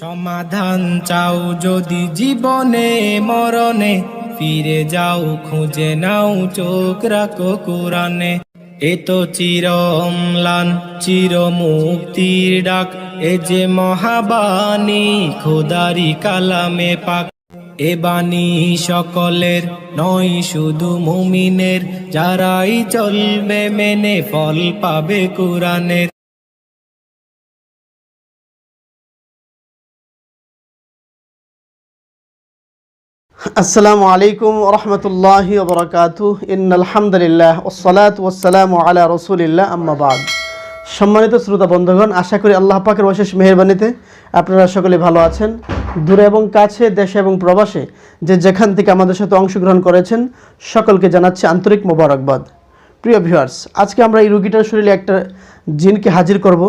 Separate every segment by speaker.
Speaker 1: সমাধান চাও যদি জীবনে মরণে ফিরে যাও খুঁজে নাও চোখ রাখো কোরআনে। এ তো চির অম্লান চির মুক্তির ডাক এ যে মহাবাণী খোদারি কালামে পাক। এ বাণী সকলের নয়, শুধু মুমিনের। যারাই চলবে মেনে ফল পাবে কোরআনের।
Speaker 2: আসসালামু আলাইকুম রহমতুল্লাহ বরকাত ইন আলহামদুলিল্লাহ ওসলাত ওসালাম আলা রসুলিল্লাহ আম্মাবাদ সম্মানিত শ্রোতা বন্ধুগণ, আশা করি আল্লাহ পাকের অশেষ মেহরবানিতে আপনারা সকলে ভালো আছেন। দূরে এবং কাছে, দেশে এবং প্রবাসে যে যেখান থেকে আমাদের সাথে অংশগ্রহণ করেছেন, সকলকে জানাচ্ছি আন্তরিক মোবারকবাদ। প্রিয় ভিউয়ার্স আজকে আমরা এই রুগীটার শরীরে একটা জিনকে হাজির করব।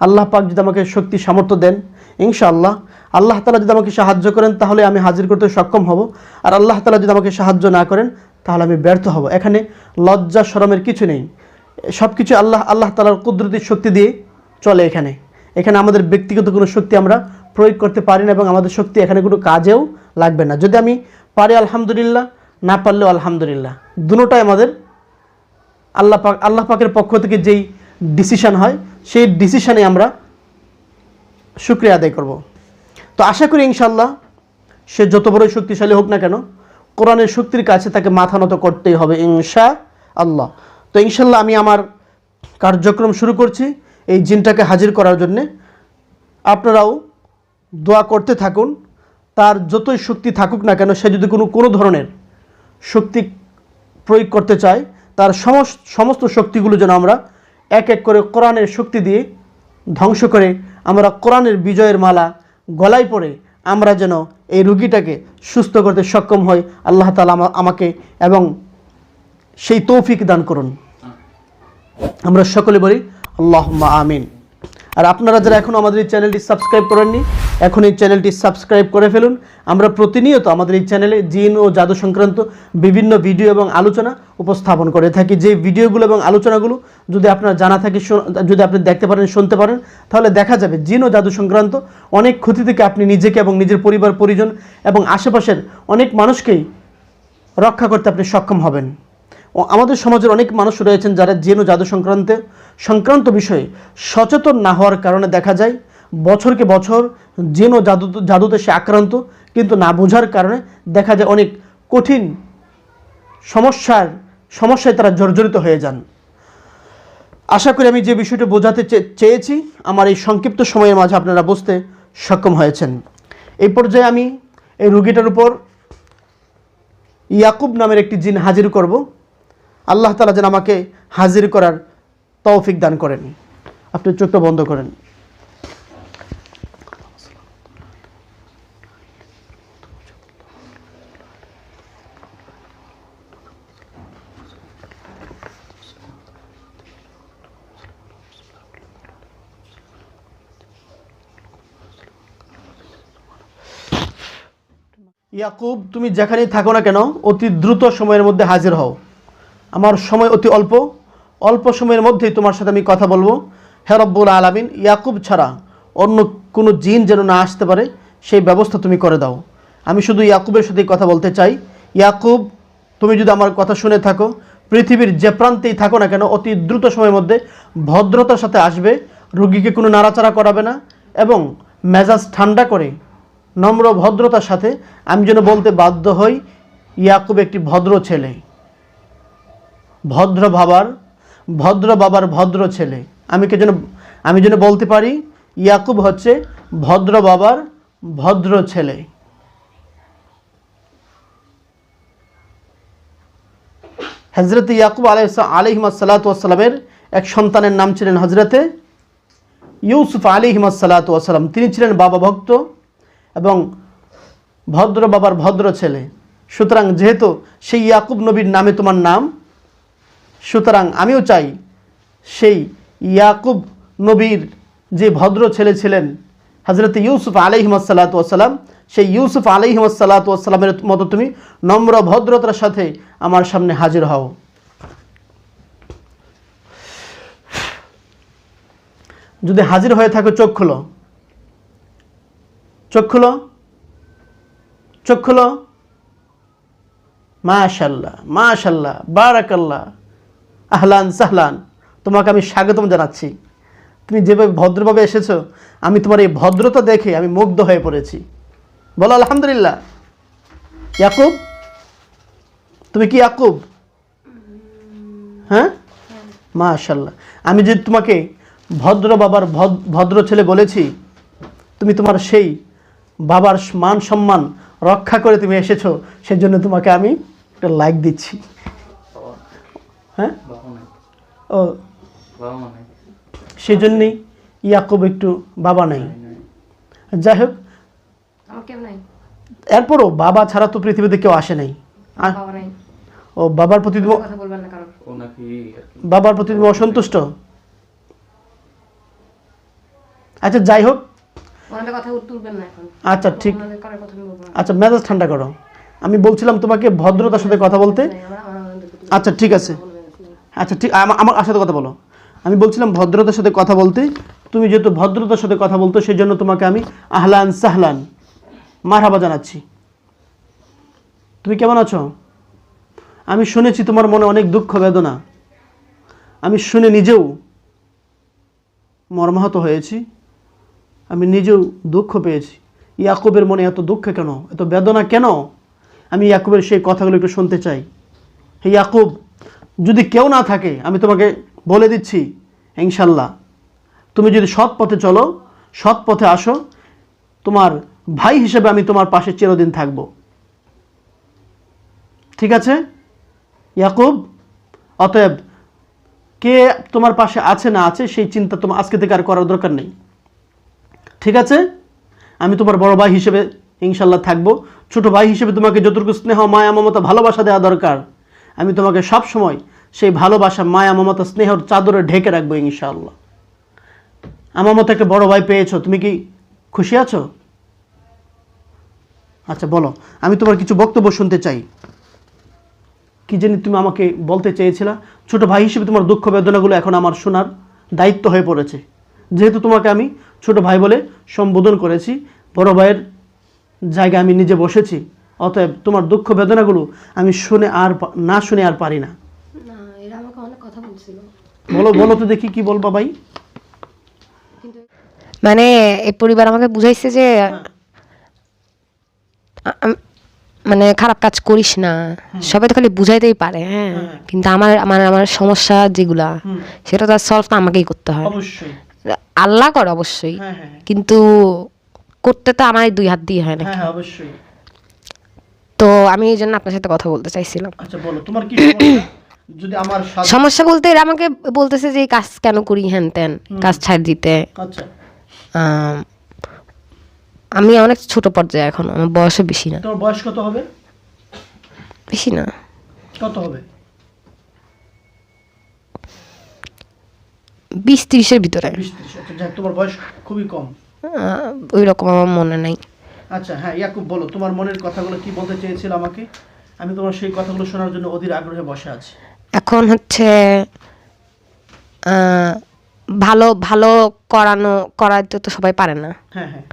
Speaker 2: আল্লাহ পাক যদি আমাকে শক্তি, সামর্থ্য দেন, ইনশাআল্লাহ। আল্লাহ তালা যদি আমাকে সাহায্য করেন, তাহলে আমি হাজির করতে সক্ষম হব। আর আল্লাহ তালা যদি আমাকে সাহায্য না করেন, তাহলে আমি ব্যর্থ হব। এখানে লজ্জা, শরমের কিছু নেই। সব কিছু আল্লাহ আল্লাহ তালার কুদরতির শক্তি দিয়ে চলে এখানে। এখানে আমাদের ব্যক্তিগত কোনো শক্তি আমরা প্রয়োগ করতে পারি না এবং আমাদের শক্তি এখানে কোনো কাজেও লাগবে না। যদি আমি পারি, আলহামদুলিল্লাহ, না পারলেও আলহামদুলিল্লাহ। দুটোটাই আমাদের আল্লাহ পাক, আল্লাহ পাকের পক্ষ থেকে যেই ডিসিশান হয়, সেই ডিসিশানে আমরা শুক্রিয়া আদায় করব। তো আশা করি ইনশাল্লাহ সে যত বড়ই শক্তিশালী হোক না কেন, কোরআনের শক্তির কাছে তাকে মাথা নত করতেই হবে ইনশা আল্লাহ তো ইনশাল্লাহ আমি আমার কার্যক্রম শুরু করছি এই জিনটাকে হাজির করার জন্যে। আপনারাও দোয়া করতে থাকুন, তার যতই শক্তি থাকুক না কেন, সে যদি কোনো কোনো ধরনের শক্তি প্রয়োগ করতে চায়, তার সমস্ত সমস্ত শক্তিগুলো যেন আমরা এক এক করে কোরআনের শক্তি দিয়ে ধ্বংস করে আমরা কোরআনের বিজয়ের মালা গলায় পড়ে আমরা যেন এই রুগীটাকে সুস্থ করতে সক্ষম হই। আল্লাহ তালা আমাকে এবং সেই তৌফিক দান করুন। আমরা সকলে বলি আল্লাহ আমিন। আর আপনারা যারা এখন আমাদের এই চ্যানেলটি সাবস্ক্রাইব করেননি, এখন এই চ্যানেলটি সাবস্ক্রাইব করে ফেলুন। আমরা প্রতিনিয়ত আমাদের এই চ্যানেলে জিন ও জাদু সংক্রান্ত বিভিন্ন ভিডিও এবং আলোচনা উপস্থাপন করে থাকি। যে ভিডিওগুলো এবং আলোচনাগুলো যদি আপনার জানা থাকে যদি আপনি দেখতে পারেন, শুনতে পারেন, তাহলে দেখা যাবে জিন ও জাদু সংক্রান্ত অনেক ক্ষতি থেকে আপনি নিজেকে এবং নিজের পরিবার, পরিজন এবং আশেপাশের অনেক মানুষকেই রক্ষা করতে আপনি সক্ষম হবেন। আমাদের সমাজের অনেক মানুষ রয়েছেন যারা জেন জাদু সংক্রান্ত সংক্রান্ত বিষয়ে সচেতন না হওয়ার কারণে দেখা যায়, বছরকে বছর জেন জাদু, জাদুতে সে আক্রান্ত, কিন্তু না বোঝার কারণে দেখা যায় অনেক কঠিন সমস্যার, সমস্যায় তারা জর্জরিত হয়ে যান। আশা করি আমি যে বিষয়টা বোঝাতে চেয়েছি, আমার এই সংক্ষিপ্ত সময়ের মাঝে আপনারা বুঝতে সক্ষম হয়েছেন। এই পর্যায়ে আমি এই রুগীটার উপর ইয়াকুব নামের একটি জিন হাজির করব। আল্লাহ তালা যেন আমাকে হাজির করার তৌফিক দান করেন। আপনি চোখটা বন্ধ করেন। ইয়াকুব, তুমি যেখানেই থাকো না কেন, অতি দ্রুত সময়ের মধ্যে হাজির হও। আমার সময় অতি অল্প। অল্প সময়ের মধ্যেই তোমার সাথে আমি কথা বলব। হে রব্বুল আলামিন, ইয়াকুব ছাড়া অন্য কোনো জিন যেন না আসতে পারে, সেই ব্যবস্থা তুমি করে দাও। আমি শুধু ইয়াকুবের সাথেই কথা বলতে চাই। ইয়াকুব, তুমি যদি আমার কথা শুনে থাকো, পৃথিবীর যে প্রান্তেই থাকো না কেন, অতি দ্রুত সময়ের মধ্যে ভদ্রতার সাথে আসবে, রুগীকে কোনো নাড়াচাড়া করাবে না এবং মেজাজ ঠান্ডা করে, নম্র ভদ্রতার সাথে আমি যেন বলতে বাধ্য হই, ইয়াকুব একটি ভদ্র ছেলে। ভদ্র বাবার ভদ্র বাবার ভদ্র ছেলে। আমি কে যেন, আমি যেন বলতে পারি, ইয়াকুব হচ্ছে ভদ্র বাবার ভদ্র ছেলে। হজরত ইয়াকুব আলাই আলিহিমাসাল্লাতামের এক সন্তানের নাম ছিলেন হজরতে ইউসুফ আলিহিমাসাল্লাতাম তিনি ছিলেন বাবা ভক্ত এবং ভদ্র বাবার ভদ্র ছেলে। সুতরাং যেহেতু সেই ইয়াকুব নবীর নামে তোমার নাম সুতরাং আমিও চাই সেই ইয়াকুব নবীর যে ভদ্র ছেলে ছিলেন হজরত ইউসুফ আলহিমাসাল্লাতাম সেই ইউসুফ আলিহিমসাল্লাতামের মতো তুমি নম্র ভদ্রতার সাথে আমার সামনে হাজির হও। যদি হাজির হয়ে থাকো, চোখ খুলো। চোখ খুলো। চোখ খুলো। মাশাল্লাহ মাশাল্লাহ বারাকাল্লাহ। আহলান সাহলান, তোমাকে আমি স্বাগতম জানাচ্ছি। তুমি যেভাবে ভদ্রভাবে এসেছ, আমি তোমার এই ভদ্রতা দেখে আমি মুগ্ধ হয়ে পড়েছি। বলো, আলহামদুলিল্লাহ। ইয়াকুব? তুমি কি ইয়াকুব? হ্যাঁ? মাশাল্লাহ আমি যদি তোমাকে ভদ্র বাবার ভদ- ভদ্র ছেলে বলেছি, তুমি তোমার সেই বাবার মান সম্মান রক্ষা করে তুমি এসেছ, সেজন্য তোমাকে আমি একটা লাইক দিচ্ছি। হ্যাঁ ও সেই জন্যেই ইয়াকুব একটু বাবা নাই যাই হোক এরপরও বাবা ছাড়া তো পৃথিবীতে কেউ আসে নাই আ-
Speaker 3: বাবা নাই
Speaker 2: ও বাবার প্রতি তুমি
Speaker 3: কথা বলবেন না কারণ
Speaker 2: বাবার প্রতি অসন্তুষ্ট আচ্ছা যাই হোক
Speaker 3: কথা তুলবেন না এখন
Speaker 2: আচ্ছা ঠিক আচ্ছা মেজাজ ঠান্ডা করো আমি বলছিলাম তোমাকে ভদ্রতার সাথে কথা বলতে আচ্ছা ঠিক আছে। আচ্ছা ঠিক, আমা- আমার সাথে কথা বলো। আমি বলছিলাম ভদ্রতার সাথে কথা বলতে। তুমি যেহেতু ভদ্রতার সাথে কথা বলতো সেই জন্য তোমাকে আমি আহলান সাহলান মারহাবা জানাচ্ছি। তুমি কেমন আছো? আমি শুনেছি তোমার মনে অনেক দুঃখ, বেদনা। আমি শুনে নিজেও মর্মাহত হয়েছি। আমি নিজেও দুঃখ পেয়েছি। ইয়াকুবের মনে এত দুঃখ কেন? এত বেদনা কেন? আমি ইয়াকুবের সেই কথাগুলো একটু শুনতে চাই। হে ইয়াকুব যদি কেউ না থাকে, আমি তোমাকে বলে দিচ্ছি, ইনশাল্লাহ। তুমি যদি সৎ পথে চলো, সৎ পথে আসো, তোমার ভাই হিসেবে আমি তোমার পাশে চিরদিন থাকব। ঠিক আছে? ইয়াকুব, অতএব কে তোমার পাশে আছে না আছে, সেই চিন্তা তোমার আজকে থেকে আর করার দরকার নেই। ঠিক আছে? আমি তোমার বড় ভাই হিসেবে, ইনশাল্লাহ, থাকব। ছোট ভাই হিসেবে তোমাকে যতটুকু স্নেহ, মায়া, মমতা, ভালোবাসা দেওয়া দরকার আমি তোমাকে সব সময় সেই ভালোবাসা মায়া, মমতা, স্নেহর চাদরে ঢেকে রাখব ইনশাআল্লাহ। আমার মতো একটা বড় ভাই পেয়েছ, তুমি কি খুশি আছো? আচ্ছা বলো, আমি তোমার কিছু বক্তব্য শুনতে চাই। কি জানি তুমি আমাকে বলতে চেয়েছিলা, ছোট ভাই হিসেবে তোমার দুঃখ বেদনাগুলো এখন আমার শোনার দায়িত্ব হয়ে পড়েছে। যেহেতু তোমাকে আমি ছোট ভাই বলে সম্বোধন করেছি, বড় ভাইয়ের জায়গায় আমি নিজে বসেছি অতএব তোমার দুঃখ বেদনাগুলো আমি শুনে আর না শুনে আর পারি না।
Speaker 3: না এরা আমাকে অনেক কথা বলছিল।
Speaker 2: বলো বলো তো দেখি কি বলবা ভাই।
Speaker 3: মানে এই পরিবার আমাকে বুঝাইছে যে মানে খারাপ কাজ করিস না। সবাই তো খালি বুঝাইতেই পারে হ্যাঁ। কিন্তু আমার আমার আমার সমস্যা যেগুলা সেটা তো সলভ তো আমাকেই করতে হয়। আল্লাহ করে অবশ্যই।
Speaker 2: হ্যাঁ হ্যাঁ।
Speaker 3: কিন্তু করতে তো আমার দুই হাত দিয়ে হয় না
Speaker 2: হ্যাঁ হ্যাঁ অবশ্যই।
Speaker 3: তো আমি এই জন্য আপনার সাথে কথা বলতে চাইছিলাম।
Speaker 2: আচ্ছা বলো তোমার কি সমস্যা? যদি আমার
Speaker 3: সমস্যা বলতে এরা আমাকে বলতেছে যে এই কাজ কেন করি হ্যান ত্যান কাজ ছাড় দিতে।
Speaker 2: আচ্ছা।
Speaker 3: আমি অনেক ছোট পর্যায়ে এখন আমার বয়সও বেশি না।
Speaker 2: তোমার বয়স কত হবে?
Speaker 3: বেশি না।
Speaker 2: কত হবে?
Speaker 3: বিশ তিরিশের ভিতরে।
Speaker 2: আচ্ছা তোমার বয়স খুবই কম।
Speaker 3: ওই রকম আমার মনে নাই।
Speaker 2: আচ্ছা হ্যাঁ ইয়াকুব বলো তোমার মনের কথাগুলো কি বলতে চেয়েছিল আমাকে? আমি তোমার সেই কথাগুলো শোনার জন্য অধীর আগ্রহে বসে আছি।
Speaker 3: এখন হচ্ছে ভালো ভালো করানো করাইতে তো সবাই পারে না।
Speaker 2: হ্যাঁ হ্যাঁ।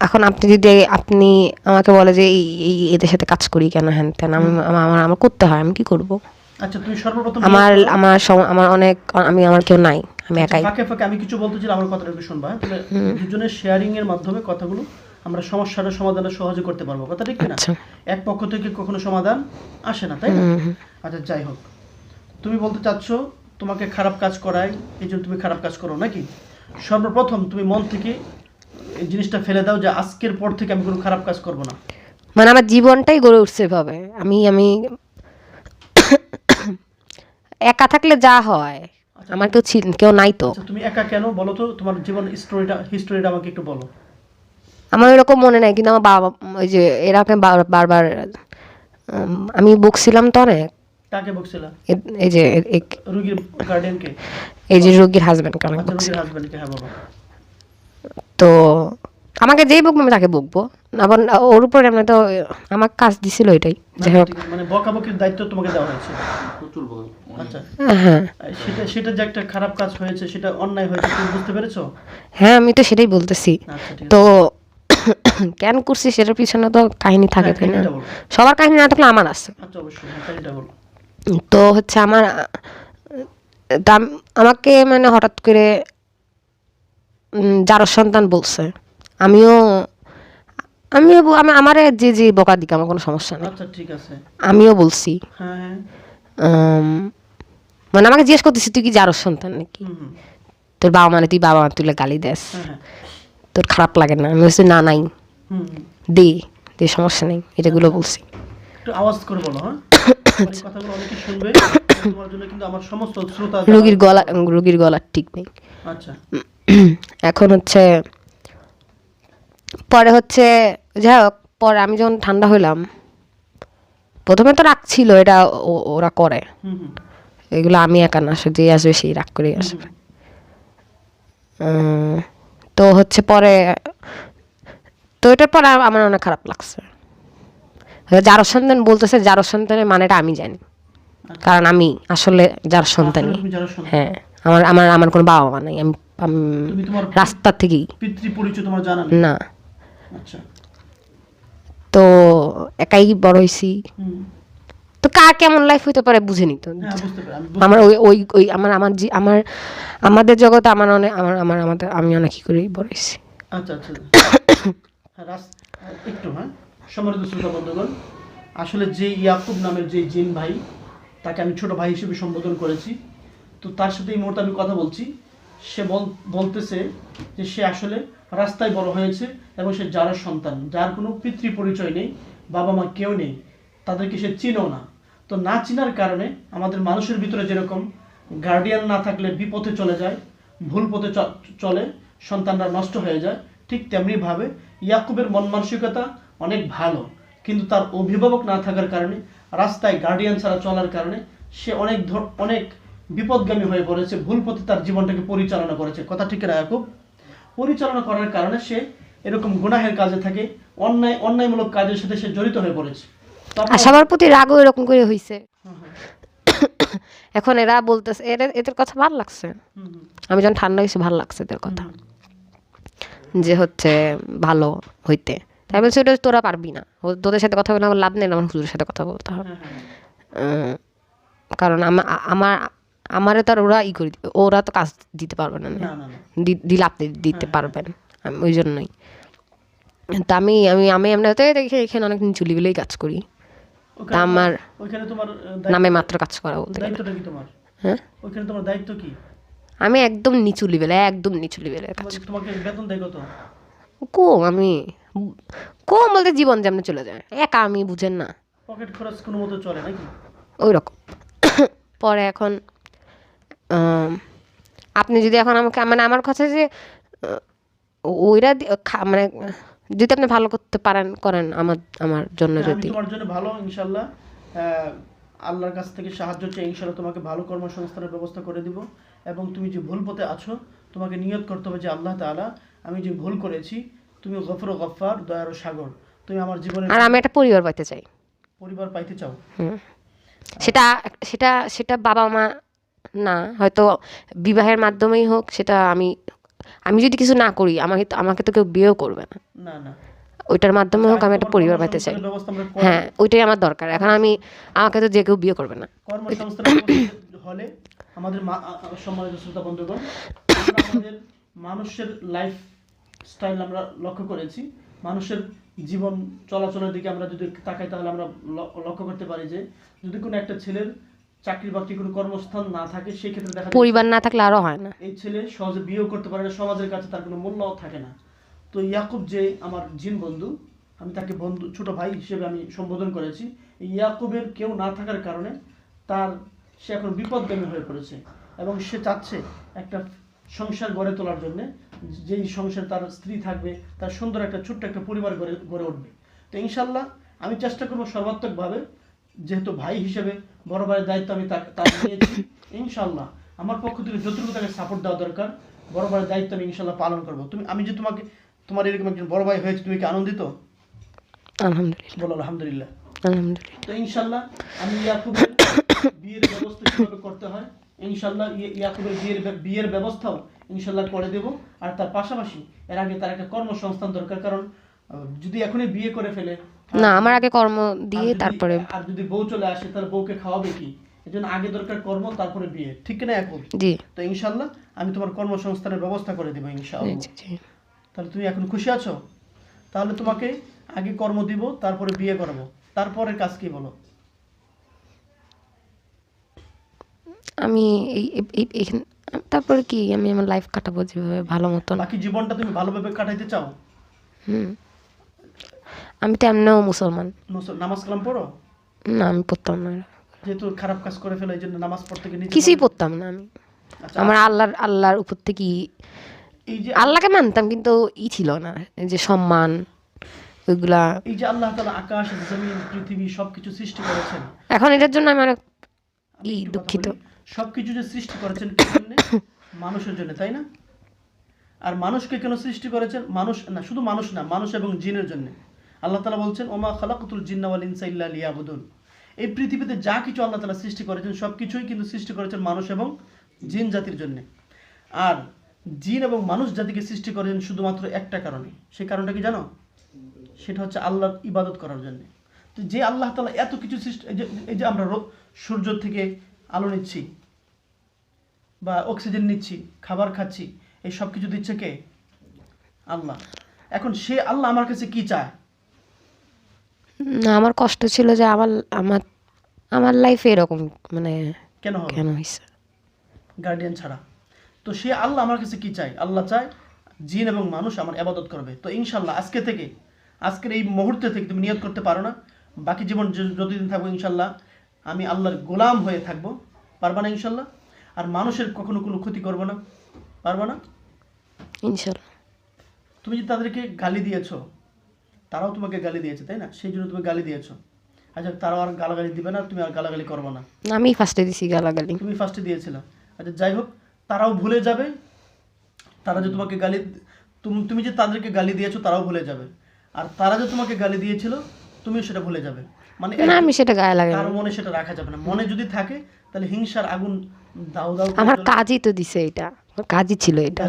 Speaker 3: এখন আপনি যদি আপনি আমাকে বলে যে এই এদের সাথে কাজ করি কেন হ্যান ত্যান আমি আমার আমার- করতে হয় আমি কি করব?
Speaker 2: আচ্ছা তুমি সর্বপ্রথম
Speaker 3: আমার আমার আমার অনেক আমি আমার কেউ নাই আমি একাই।
Speaker 2: ফাঁকে ফাঁকে আমি কিছু বলতে চাই আমার কথাটা একটু শুনবা হ্যাঁ? তাহলে দুজনের শেয়ারিং এর মাধ্যমে কথাগুলো আমরা সমস্যাটা সমাধানে সহজে করতে পারব। কথা ঠিক না
Speaker 3: আচ্ছা।
Speaker 2: এক পক্ষ থেকে কখনো সমাধান আসে না তাই না? আচ্ছা যাই হোক। তুমি বলতে চাচ্ছ তোমাকে খারাপ কাজ করায় এই জন্য তুমি খারাপ কাজ করো নাকি? সর্বপ্রথম তুমি মন থেকে এই জিনিসটা ফেলে দাও যে আজকের পর থেকে আমি কোনো খারাপ কাজ করব না।
Speaker 3: মানে আমার জীবনটাই গড়ে উঠছে এভাবে। আমি আমি একা থাকলে যা হয় আমার কেউ কেউ নাই তো।
Speaker 2: আচ্ছা তুমি একা কেন? বলো তো তোমার জীবন স্টোরিটা হিস্টোরিটা আমাকে একটু বলো।
Speaker 3: আমার এরকম মনে নাই কিন্তু আমার বাবা ওই যে এরকম বার- বারবার আমি বকছিলাম তো অনেক।
Speaker 2: কাকে বকছিলা
Speaker 3: এই যে
Speaker 2: গার্ডিয়ানকে
Speaker 3: এই যে রোগীর হাজব্যান্ডকে অনেক
Speaker 2: আচ্ছা হ্যাঁ বাবা।
Speaker 3: তো আমাকে যেই বকবো আমি তাকে বকবো আবার ওর উপরে আমি তো আমার কাজ দিছিল এটাই। যাই হোক।
Speaker 2: মানে বকাবকির দায়িত্ব তোমাকে দেওয়া হয়েছে? আচ্ছা।
Speaker 3: হ্যাঁ
Speaker 2: সেটা সেটা যে একটা খারাপ কাজ হয়েছে সেটা অন্যায় হয়েছে তুমি বুঝতে পেরেছ?
Speaker 3: হ্যাঁ আমি তো সেটাই বলতেছি।
Speaker 2: আচ্ছা
Speaker 3: তো কেন করছি সেটার পিছনে তো কাহিনী থাকে
Speaker 2: হ্যাঁ,
Speaker 3: তাই না? সবার কাহিনী না থাকলে আমার আছে।
Speaker 2: আচ্ছা হ্যাঁ,
Speaker 3: তো হচ্ছে আমার আমাকে মানে হঠাৎ করে যার সন্তান বলছে। আমিও আমিও আমি আমারে যে যে বকা দিকে আমার কোনো সমস্যা নেই।
Speaker 2: আচ্ছা
Speaker 3: আমিও বলছি।
Speaker 2: হ্যাঁ
Speaker 3: মানে আমাকে জিজ্ঞেস করতেছি তুই কি যার সন্তান নাকি? তোর বাবা মানে তুই বাবা তুলে গালি দেস। তোর খারাপ লাগে না। আমি বলছি না নাই। দে দে সমস্যা নেই। এটাগুলো বলছি।
Speaker 2: একটু আওয়াজ করে বলো হ্যাঁ? কথাগুলো অনেকে শুনবে। তোমার জন্য কিন্তু আমার সমস্ত শ্রোতা
Speaker 3: রোগীর গলা রোগীর গলা ঠিক নেই।
Speaker 2: আচ্ছা।
Speaker 3: এখন হচ্ছে পরে হচ্ছে যাই হোক পরে আমি যখন ঠান্ডা হইলাম প্রথমে তো রাগ ছিল এটা ওরা করে। এগুলো আমি একা না যে আসবে সেই রাগ করেই আসবে। উম, তো হচ্ছে পরে তো এটার পরে আমার অনেক খারাপ লাগছে। যার সন্তান বলতেছে যার সন্তানের মানেটা আমি জানি। কারণ আমি আসলে যার সন্তানই।
Speaker 2: শুনছো,
Speaker 3: হ্যাঁ আমার আমার আমার কোনো বাবা মা নাই। আমি রাস্তা থেকেই। না।
Speaker 2: আচ্ছা।
Speaker 3: তো একাই বড় হয়েছি। তো কার কেমন লাইফ হইতে পারে বুঝেনি তো।
Speaker 2: হ্যাঁ
Speaker 3: আমার ওই ওই আমার আমার আমার আমাদের জগতে আমার অনেক আমার আমার আমাদের আমি অনেক কি করে হয়েছি।
Speaker 2: আচ্ছা আচ্ছা। হ্যাঁ, একটু হ্যাঁ। আসলে যে ইয়াকুব নামের যে জিন ভাই তাকে আমি ছোট ভাই হিসেবে সম্বোধন করেছি। তো তার সাথে এই মুহূর্তে আমি কথা বলছি। সে বল- বলতেছে যে সে আসলে রাস্তায় বড় হয়েছে এবং সে যার সন্তান যার কোনো পিতৃ পরিচয় নেই বাবা মা কেউ নেই তাদেরকে সে চিনেও না। তো না চিনার কারণে আমাদের মানুষের ভিতরে যেরকম গার্ডিয়ান না থাকলে বিপথে চলে যায় ভুল পথে চলে সন্তানরা নষ্ট হয়ে যায় ঠিক তেমনিভাবে ইয়াকুবের মন মানসিকতা অনেক ভালো কিন্তু তার অভিভাবক না থাকার কারণে রাস্তায় গার্ডিয়ান ছাড়া চলার কারণে সে অনেক অনেক বিপদগামী হয়ে পড়েছে ভুল পথে তার জীবনটাকে পরিচালনা করেছে। কথা ঠিক না ইয়াকুব? পরিচালনা করার কারণে সে এরকম গুনাহের কাজে থাকে অন্যায় অন্যায়মূলক কাজের সাথে সে জড়িত হয়ে পড়েছে।
Speaker 3: সবার প্রতি রাগও এরকম করে হইছে। এখন এরা বলতেছে এদের এদের কথা ভালো লাগছে। আমি যখন ঠান্ডা হয়েছে ভালো লাগছে এদের কথা। যে হচ্ছে ভালো হইতে। তাই বলছে ওটা তোরা পারবি না। তোদের সাথে কথা বলে আমার লাভ নেই আমার হুজুরের সাথে কথা বলতে হবে।
Speaker 2: হ্যাঁ, হ্যাঁ,
Speaker 3: কারণ আমার আমারে তো আর ওরা ই করে ওরা তো কাজ দিতে পারবে না দিলে আপনি দিতে পারবেন। আমি ওই জন্যই। তা আমি আমি আমি এমনি হতে দেখি এখানে অনেক নিচু লেভেলেই কাজ করি। তা আমার
Speaker 2: ওইখানে তোমার
Speaker 3: নামে মাত্র কাজ করা বলতে
Speaker 2: দায়িত্বটা কি তোমার?
Speaker 3: হ্যাঁ?
Speaker 2: ওইখানে তোমার দায়িত্ব কি?
Speaker 3: আমি একদম নিচু লেভেলে একদম নিচু লেভেলের কাজ
Speaker 2: তোমাকে- বেতন দেয় কত?
Speaker 3: কম আমি কম বলতে জীবন যেমন চলে যায়। একা আমি বুঝেন না।
Speaker 2: পকেট খরচ কোনো মতো চলে নাকি?
Speaker 3: ওই রকম পরে এখন আপনি যদি এখন আমাকে মানে আমার কথা যে ওইরা মানে যদি আপনি ভালো করতে পারেন করেন আমার আমার জন্য
Speaker 2: হ্যাঁ,
Speaker 3: যদি।
Speaker 2: তোমার জন্য ভালো ইনশাল্লাহ আহ, আল্লাহর কাছ থেকে সাহায্য চেয়ে ইনশাল্লাহ তোমাকে ভালো কর্মসংস্থানের ব্যবস্থা করে দিব। এবং তুমি যে ভুল পথে আছো তোমাকে নিয়ত করতে হবে যে আল্লাহ তাআলা আমি যে ভুল করেছি তুমি গফর গফার দয়ার সাগর। তুমি আমার জীবনে
Speaker 3: আর আমি একটা পরিবার পাইতে চাই।
Speaker 2: পরিবার পাইতে চাও?
Speaker 3: সেটা সেটা সেটা বাবা মা না হয়তো বিবাহের মাধ্যমেই হোক সেটা আমি আমি যদি কিছু না করি আমাকে তো আমাকে তো কেউ বিয়েও করবে না। ওইটার মাধ্যমে হোক আমি একটা পরিবার পাইতে চাই। হ্যাঁ ওইটাই আমার দরকার। এখন আমি আমাকে তো যে কেউ বিয়ে করবে না।
Speaker 2: হলে আমাদের মা- আ- আ- সম্মানিত শ্রোতা বন্ধুগণ আমাদের মানুষের লাইফ স্টাইল আমরা লক্ষ্য করেছি। মানুষের জীবন চলাচলের দিকে আমরা যদি তাকাই তাহলে আমরা লক্ষ্য করতে পারি যে যদি কোনো একটা ছেলের চাকরি বাকরি কোনো কর্মস্থান না থাকে সেই ক্ষেত্রে দেখা
Speaker 3: পরিবার না থাকলে আরও হয় না।
Speaker 2: এই ছেলে সহজে বিয়েও করতে পারে না সমাজের কাছে তার কোনো মূল্য থাকে না। তো ইয়াকুব যে আমার জিন বন্ধু, আমি তাকে বন্ধু, ছোট ভাই হিসেবে আমি সম্বোধন করেছি। ইয়াকুবের কেউ না থাকার কারণে তার, সে এখন বিপদগামী হয়ে পড়েছে এবং সে চাচ্ছে একটা সংসার গড়ে তোলার জন্যে, যেই সংসার তার স্ত্রী থাকবে, তার সুন্দর একটা ছোট্ট একটা পরিবার গড়ে গড়ে উঠবে। তো ইনশাল্লাহ আমি চেষ্টা করব সর্বাত্মকভাবে, যেহেতু ভাই হিসেবে বড় ভাইয়ের দায়িত্ব আমি তাকে তার নিয়েছি, ইনশাল্লাহ আমার পক্ষ থেকে যতটুকু তাকে সাপোর্ট দেওয়া দরকার, বড় বড় দায়িত্ব আমি ইনশাল্লাহ পালন করব। তুমি, আমি যে তোমাকে তোমার এরকম একজন বড় ভাই হয়েছে তুমি কি আনন্দিত?
Speaker 3: আলহামদুলিল্লাহ।
Speaker 2: বলো আলহামদুলিল্লাহ।
Speaker 3: আলহামদুলিল্লাহ।
Speaker 2: তো ইনশাল্লাহ আমি ইয়াকুবের বিয়ের ব্যবস্থা কীভাবে করতে হয় ইনশাল্লাহ ইয়ে- ইয়াকুবের বিয়ের বিয়ের ব্যবস্থাও ইনশাল্লাহ করে দেব। আর তার পাশাপাশি এর আগে তার একটা কর্মসংস্থান দরকার কারণ যদি এখনই বিয়ে করে ফেলে
Speaker 3: না আমার আগে কর্ম দিয়ে তারপরে
Speaker 2: আর যদি বউ চলে আসে তাহলে বউকে খাওয়াবে কি? এই জন্য আগে দরকার কর্ম তারপরে বিয়ে। ঠিক কিনা এখন
Speaker 3: জি।
Speaker 2: তো ইনশাল্লাহ আমি তোমার কর্মসংস্থানের ব্যবস্থা করে দেবো ইনশাআল্লাহ। তাহলে তুমি এখন খুশি আছো? তাহলে তোমাকে আগে কর্ম দিব তারপরে বিয়ে করাবো। তারপরে কাজ কি বলো?
Speaker 3: আমি এই তারপরে কি আমি আমার লাইফ কাটাবো যেভাবে ভালো মতন?
Speaker 2: বাকি জীবনটা তুমি ভালোভাবে কাটাইতে চাও?
Speaker 3: হুম। আমি তো এমনিও মুসলমান।
Speaker 2: মুসল- নামাজ কালাম পড়ো?
Speaker 3: না আমি পড়তাম না।
Speaker 2: যেহেতু খারাপ কাজ করে ফেলে এই জন্য নামাজ পড়তে গিয়ে
Speaker 3: কিছুই পড়তাম না আমি।
Speaker 2: আচ্ছা,
Speaker 3: আমার আল্লাহর আল্লাহর উপর থেকে
Speaker 2: এই যে
Speaker 3: আল্লাহকে মানতাম কিন্তু ই ছিল না। এই যে সম্মান ওইগুলা।
Speaker 2: এই যে আল্লাহ তাআলা আকাশ জমিন পৃথিবী সবকিছু সৃষ্টি করেছেন।
Speaker 3: এখন এটার জন্য আমি অনেক ই দুঃখিত।
Speaker 2: সবকিছু যে সৃষ্টি করেছেন মানুষের জন্য তাই না? আর মানুষকে কেন সৃষ্টি করেছেন? মানুষ না শুধু মানুষ না মানুষ এবং জিনের জন্য। আল্লাহ তালা বলছেন ওমা খালাকুতুল জিন্না ওয়াল ইনসা ইল্লা লিয়াবুদুন। এই পৃথিবীতে যা কিছু আল্লাহ তালা সৃষ্টি করেছেন সব কিছুই কিন্তু সৃষ্টি করেছেন মানুষ এবং জিন জাতির জন্য। আর জিন এবং মানুষ জাতিকে সৃষ্টি করেছেন শুধুমাত্র একটা কারণে। সেই কারণটা কি জানো? সেটা হচ্ছে আল্লাহর ইবাদত করার জন্য। তো যে আল্লাহ তালা এত কিছু সৃষ্টি এই যে আমরা সূর্য থেকে আলো নিচ্ছি বা অক্সিজেন নিচ্ছি খাবার খাচ্ছি এই সব কিছু দিচ্ছে কে? আল্লাহ। এখন সে আল্লাহ আমার কাছে কি চায়?
Speaker 3: না আমার কষ্ট ছিল যে আমার আমার আমার লাইফে এরকম মানে
Speaker 2: কেন
Speaker 3: কেন হয়েছে
Speaker 2: গার্ডিয়ান ছাড়া। তো সে আল্লাহ আমার কাছে কি চায়? আল্লাহ চায় জিন এবং মানুষ আমার আবাদত করবে। তো ইনশাল্লাহ আজকে থেকে আজকের এই মুহূর্তে থেকে তুমি নিয়ত করতে পারো না। বাকি জীবন যতদিন থাকব ইনশাল্লাহ আমি আল্লাহর গোলাম হয়ে থাকব। পারবা না ইনশাল্লাহ আর মানুষের কখনো কোনো ক্ষতি করব না। পারবা না?
Speaker 3: ইনশাল্লাহ
Speaker 2: তুমি যে তাদেরকে গালি দিয়েছ তারাও তোমাকে গালি দিয়েছে তাই না? সেই জন্য তুমি গালি দিয়েছ। আচ্ছা তারাও আর গালাগালি দিবে না তুমি আর গালাগালি করবে না।
Speaker 3: আমি ফার্স্টে দিছি গালাগালি।
Speaker 2: তুমি ফার্স্টে দিয়েছিল। আচ্ছা যাই হোক তারাও ভুলে যাবে। তারা যে তোমাকে গালি তুমি যে তাদেরকে গালি দিয়েছ তারাও ভুলে যাবে। আর তারা যে তোমাকে গালি দিয়েছিল তুমিও সেটা ভুলে যাবে। মানে
Speaker 3: না আমি সেটা গায়ে লাগে
Speaker 2: কারও মনে সেটা রাখা যাবে না। মনে যদি থাকে তাহলে হিংসার আগুন দাও দাও
Speaker 3: আমার কাজই তো দিছে এটা। আমার কাজই ছিল এটা।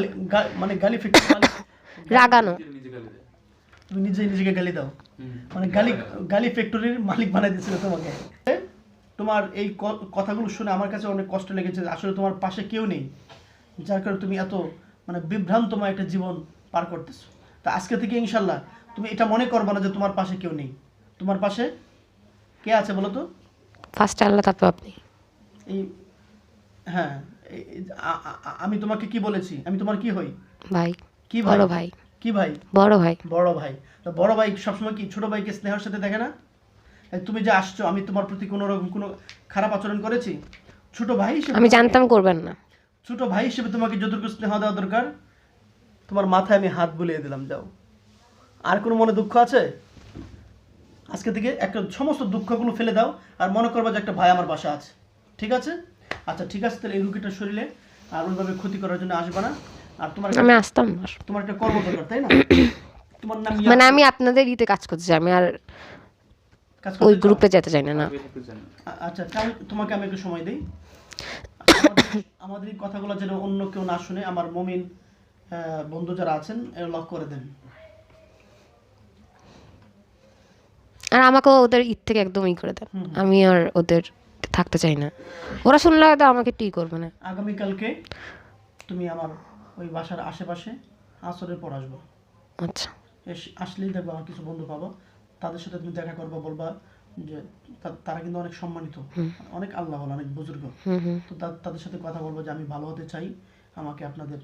Speaker 2: মানে গালি মালিক
Speaker 3: রাগানো।
Speaker 2: তুমি নিজে নিজেকে গালি দাও। মানে গালি গালি ফ্যাক্টরির মালিক বানাই দিয়েছিল তোমাকে। তোমার এই কথাগুলো শুনে আমার কাছে অনেক কষ্ট লেগেছে আসলে তোমার পাশে কেউ নেই যার কারণে তুমি এত মানে বিভ্রান্তময় একটা জীবন পার করতেছো। তা আজকে থেকে ইনশাল্লাহ তুমি এটা মনে করবে না যে তোমার পাশে কেউ নেই। তোমার পাশে কে আছে বলো তো?
Speaker 3: ফার্স্টে আল্লাহ তারপর আপনি।
Speaker 2: এই হ্যাঁ আমি তোমাকে কি বলেছি? আমি তোমার কি হই?
Speaker 3: ভাই
Speaker 2: কি ভাই?
Speaker 3: বড় ভাই।
Speaker 2: কি ভাই?
Speaker 3: বড় ভাই।
Speaker 2: বড় ভাই। তো বড় ভাই সবসময় কি ছোট ভাইকে স্নেহের সাথে দেখে না? তুমি যে আসছো আমি তোমার প্রতি কোনো রকম কোনো খারাপ আচরণ করেছি? ছোট ভাই হিসেবে
Speaker 3: আমি জানতাম করবেন না।
Speaker 2: ছোট ভাই হিসেবে তোমাকে যতটুকু স্নেহ দেওয়া দরকার তোমার মাথায় আমি হাত বুলিয়ে দিলাম যাও। আর কোনো মনে দুঃখ আছে? আজকে থেকে একটা সমস্ত দুঃখগুলো ফেলে দাও আর মনে করবা যে একটা ভাই আমার বাসা আছে। ঠিক আছে? আচ্ছা ঠিক আছে তাহলে এই রুগীটার শরীরে আর ওইভাবে ক্ষতি করার জন্য আসবে না। আর তোমার
Speaker 3: আমি আসতাম না
Speaker 2: তোমার একটা কর্ম দরকার তাই না? তোমার নাম
Speaker 3: মানে আমি আপনাদের ইতে কাজ করতে চাই আমি আর ওই গ্রুপে যেতে চাই না না।
Speaker 2: আচ্ছা তোমাকে আমি একটু সময় দিই। আমাদের- এই কথাগুলো যেন অন্য কেউ না শুনে আমার মমিন বন্ধু যারা আছেন লক করে দেন।
Speaker 3: আর আমাকেও ওদের ঈদ থেকে একদম ই করে দেন। আমি আর ওদের থাকতে চাই না। ওরা শুনলে হয়তো আমাকে টি করবে না।
Speaker 2: আগামীকালকে তুমি আমার ওই বাসার আশেপাশে আসরের পর আসব।
Speaker 3: আচ্ছা।
Speaker 2: আসলেই দেখব আমার কিছু বন্ধু পাবো। তাদের সাথে তুমি দেখা করব বলবা যে তারা কিন্তু অনেক সম্মানিত অনেক আল্লাহ অনেক বুজুর্গ। তো তাদের সাথে কথা বলব যে আমি ভালো হতে চাই আমাকে আপনাদের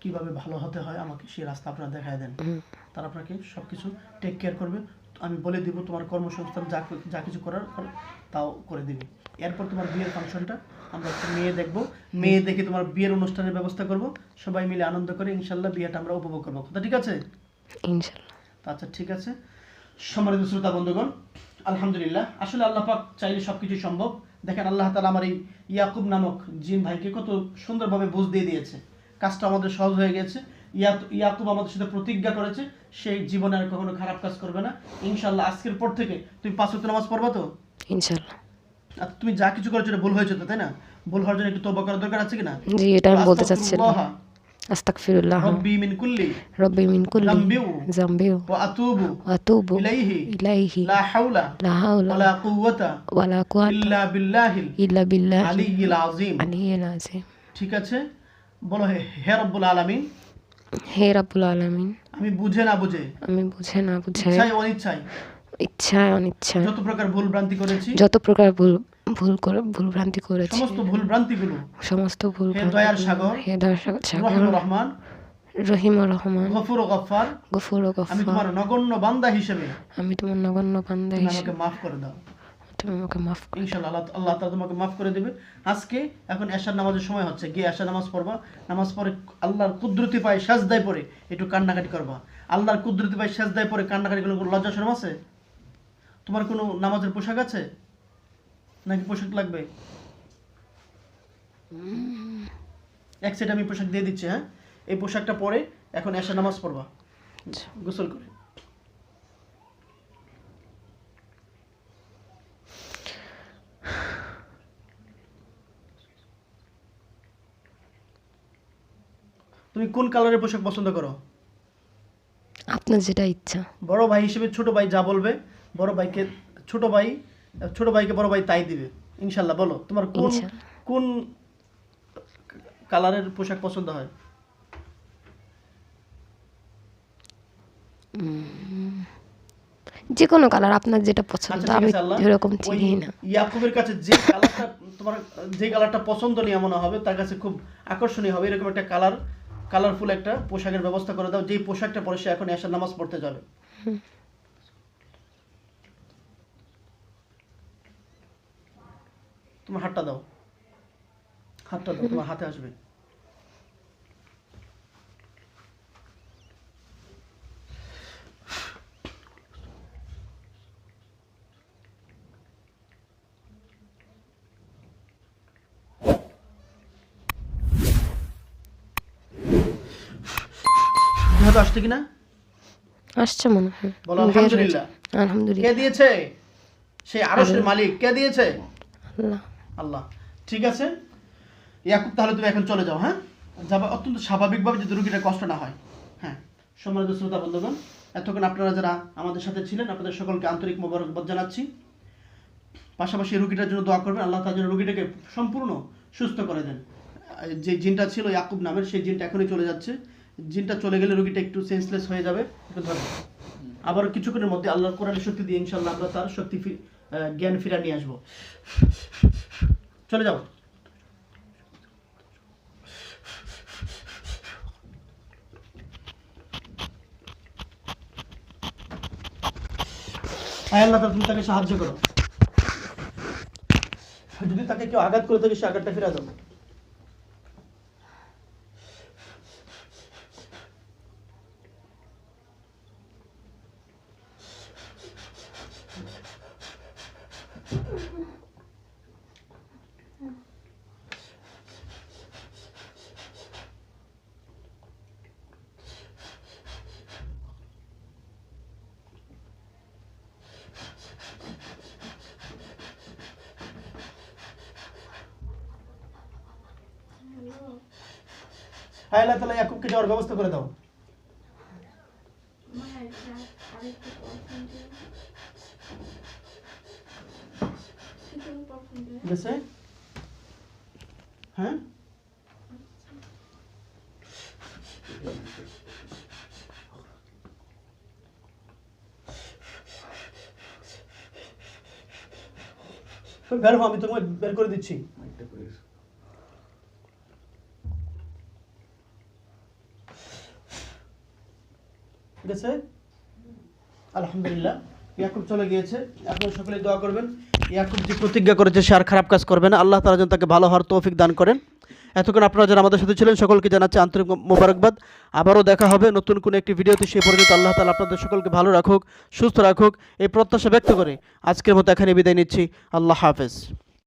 Speaker 2: কীভাবে ভালো হতে হয় আমাকে সেই রাস্তা আপনারা দেখায় দেন। তারা আপনাকে সব কিছু টেক কেয়ার করবে। আমি বলে দিব তোমার কর্মসংস্থান যা যা কিছু করার কর- তাও করে দিবে। এরপর তোমার বিয়ের ফাংশনটা আমরা একটা মেয়ে দেখব। মেয়ে দেখে তোমার বিয়ের অনুষ্ঠানের ব্যবস্থা করব। সবাই মিলে আনন্দ করে ইনশাল্লাহ বিয়েটা আমরা উপভোগ করব। কথা ঠিক আছে?
Speaker 3: ইনশাল্লাহ।
Speaker 2: আচ্ছা ঠিক আছে। সম্মানিত শ্রোতা বন্ধুগণ আলহামদুলিল্লাহ। আসলে আল্লাহ পাক চাইলে সব কিছু সম্ভব। দেখেন আল্লাহ তালা আমার এই ইয়াকুব নামক জিন ভাইকে কত সুন্দরভাবে বুঝ দিয়ে দিয়েছে। কাজটা আমাদের সহজ হয়ে গেছে। ইয়া- ইয়াকুব আমাদের সাথে প্রতিজ্ঞা করেছে সেই জীবনে আর কখনো খারাপ কাজ করবে না। ইনশাল্লাহ আজকের পর থেকে তুমি পাঁচ ওয়াক্ত নামাজ পড়বা তো?
Speaker 3: ইনশাল্লাহ
Speaker 2: আর তুমি যা কিছু করেছ ভুল হয়েছে তো তাই না? ভুল হওয়ার জন্য একটু তওবা করার দরকার আছে কিনা?
Speaker 3: জি এটা আমি বলতে চাচ্ছিলাম।
Speaker 2: আস্তাগফিরুল্লাহ
Speaker 3: আস্তাগফিরুল্লাহ
Speaker 2: রব্বি মিন কুল্লি
Speaker 3: রব্বি মিন কুল্লি জামবিউ
Speaker 2: ওয়া আতুবু
Speaker 3: ওয়া আতুবু
Speaker 2: ইলাইহি
Speaker 3: ইলাইহি
Speaker 2: লা হাওলা
Speaker 3: লা হাওলা
Speaker 2: ওয়ালা কুওয়াতা
Speaker 3: ওয়ালা কুওয়াতা
Speaker 2: ইল্লা বিল্লাহিল
Speaker 3: ইল্লা বিল্লাহ
Speaker 2: আলিয়্যিল আযীম
Speaker 3: আলিয়্যিল আযীম
Speaker 2: ঠিক আছে? বলো হে হে রব্বুল আলামিন।
Speaker 3: হে রাব্বুল আলামিন।
Speaker 2: আমি বুঝে না বুঝে।
Speaker 3: আমি বুঝে না বুঝে।
Speaker 2: ইচ্ছায় অনিচ্ছায়।
Speaker 3: ইচ্ছায় অনিচ্ছায়।
Speaker 2: যত প্রকার ভুল ভ্রান্তি করেছি।
Speaker 3: যত প্রকার ভুল ভুল করে ভুল ভ্রান্তি করেছি।
Speaker 2: সমস্ত ভুল ভ্রান্তিগুলো
Speaker 3: সমস্ত ভুল
Speaker 2: হে দয়ার সাগর
Speaker 3: হে দর্শক সাগর
Speaker 2: রহিম রহমান।
Speaker 3: রহিম ও রহমান।
Speaker 2: গফুর গফফার।
Speaker 3: গফুর ও
Speaker 2: আমি তোমার নগণ্য বান্দা হিসেবে
Speaker 3: আমি তোমার নগণ্য বান্দা হিসেবে
Speaker 2: আমাকে মাফ করে দাও।
Speaker 3: তুমি আমাকে মাফ করো
Speaker 2: ইনশাআল্লাহ আল্লাহ আল্লাহ তাআলা তোমাকে মাফ করে দেবে। আজকে এখন এশার নামাজের সময় হচ্ছে। গিয়ে এশার নামাজ পড়বা। নামাজ পড়ে আল্লাহর কুদরতি পায় সাজদায় পড়ে একটু কান্নাকাটি করবা। আল্লাহর কুদরতি পায় সাজদায় পড়ে কান্নাকাটি করলে লজ্জা শরম আছে? তোমার কোনো নামাজের পোশাক আছে? নাকি পোশাক লাগবে? এক সেট আমি পোশাক দিয়ে দিচ্ছি হ্যাঁ? এই পোশাকটা পরে এখন এশার নামাজ পড়বা। গোসল করে। তুমি কোন কালারের পোশাক পছন্দ করো?
Speaker 3: আপনার যেটা ইচ্ছা।
Speaker 2: বড় ভাই হিসেবে ছোট ভাই যা বলবে বড় ভাইকে ছোট ভাই ছোট ভাইকে বড় ভাই তাই দিবে। ইনশাল্লাহ বলো তোমার কোন কোন কালারের পোশাক পছন্দ হয়?
Speaker 3: যে কোনো কালার আপনার যেটা পছন্দ
Speaker 2: আচ্ছা
Speaker 3: আমি এরকম চিনি না।
Speaker 2: ইয়াকুবের কাছে যে কালারটা তোমার যে কালারটা পছন্দনীয় মনে হবে তার কাছে খুব আকর্ষণীয় হবে এরকম একটা কালার কালারফুল একটা পোশাকের ব্যবস্থা করে দাও যেই পোশাকটা পরে সে এখন এসে নামাজ পড়তে যাবে। তোমার হাতটা দাও। হাতটা দাও তোমার হাতে আসবে। হাতে আসছে কিনা?
Speaker 3: আসছে মনে হয়।
Speaker 2: বলো
Speaker 3: হয়েছে।
Speaker 2: আলহামদুলিল্লাহ। কে দিয়েছে? সেই আরশের মালিক। কে দিয়েছে?
Speaker 3: আল্লাহ।
Speaker 2: আল্লাহ। ঠিক আছে? ইয়াকুব, তাহলে তুমি এখন চলে যাও হ্যাঁ? যাবা অত্যন্ত স্বাভাবিকভাবে যাতে রুগীটা কষ্ট না হয়। হ্যাঁ। সম্মানিত শ্রোতা, বন্ধুগণ, এতক্ষণ আপনারা যারা আমাদের সাথে ছিলেন, আপনাদের সকলকে আন্তরিক মোবারকবাদ জানাচ্ছি। পাশাপাশি রুগীটার জন্য দোয়া করবেন, আল্লাহ তার জন্য রুগীটাকে সম্পূর্ণ সুস্থ করে দেন। যে জিনটা ছিল ইয়াকুব নামের, সেই জিনটা এখনই চলে যাচ্ছে। জিনটা চলে গেলে রুগীটা একটু সেন্সলেস হয়ে যাবে। আবার কিছুক্ষণের মধ্যে আল্লাহর কোরআনের শক্তি দিয়ে ইনশাল্লাহ আমরা তার শক্তি জ্ঞান ফিরা নিয়ে আসব। চলে যাও তুমি তাকে সাহায্য করো। যদি তাকে কেউ আঘাত করে থাকে, সে আঘাতটা ফিরা দাও হায় আল্লাহ তাআলা ইয়াকুবকে যাওয়ার ব্যবস্থা করে দাও। হ্যাঁ? বের হও, আমি তোমাকে বের করে দিচ্ছি। আছে আলহামদুলিল্লাহ। ইয়াকুব চলে গিয়েছে। আপনারা সকলে দোয়া করবেন। ইয়াকুব যে প্রতিজ্ঞা করেছে, সে আর খারাপ কাজ করবে না। আল্লাহ তারা যেন তাকে ভালো হওয়ার তৌফিক দান করেন। এতক্ষণ আপনারা যারা আমাদের সাথে ছিলেন, সকলকে জানাচ্ছি আন্তরিক মোবারকবাদ। আবারও দেখা হবে নতুন কোনো একটি ভিডিওতে। সে পর্যন্ত আল্লাহ তালা আপনাদের সকলকে ভালো রাখুক, সুস্থ রাখুক। এই প্রত্যাশা ব্যক্ত করে আজকের মতো এখানে বিদায় নিচ্ছি। আল্লাহ হাফেজ।